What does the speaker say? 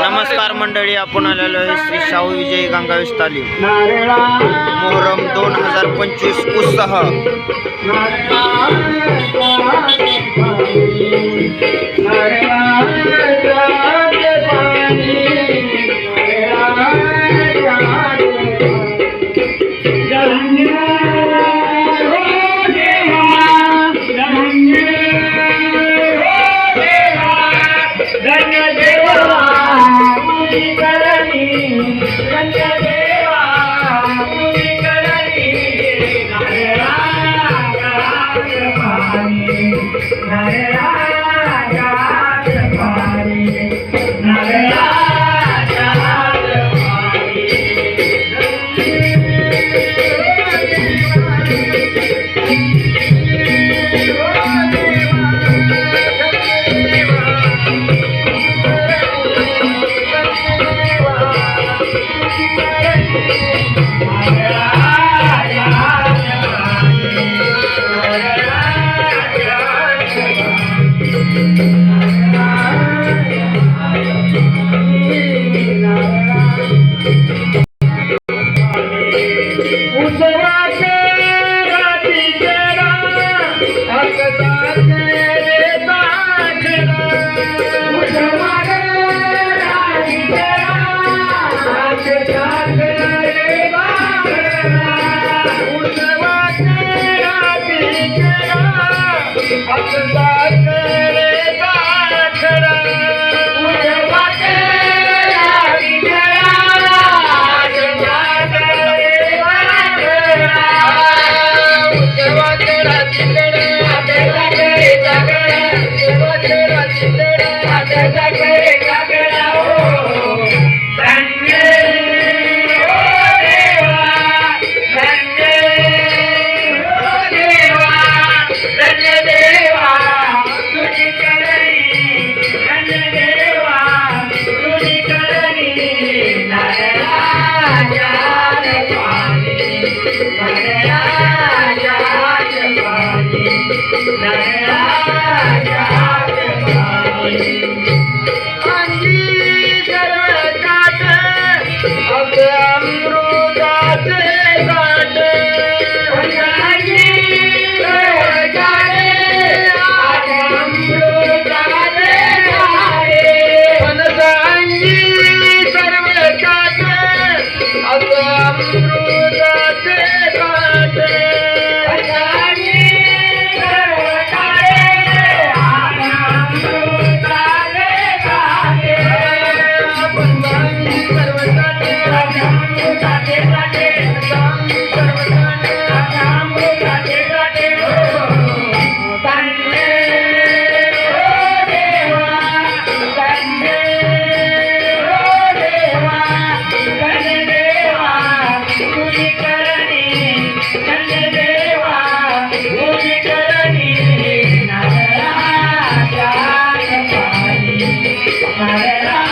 नमस्कार मंडळी आपण आलेलो आहे श्री शाहू विजयी गंगावीस तालीम मोहरम दोन हजार पंचवीस उत्साह. Hare மறந்தார்கள் Yeah. Hare Rama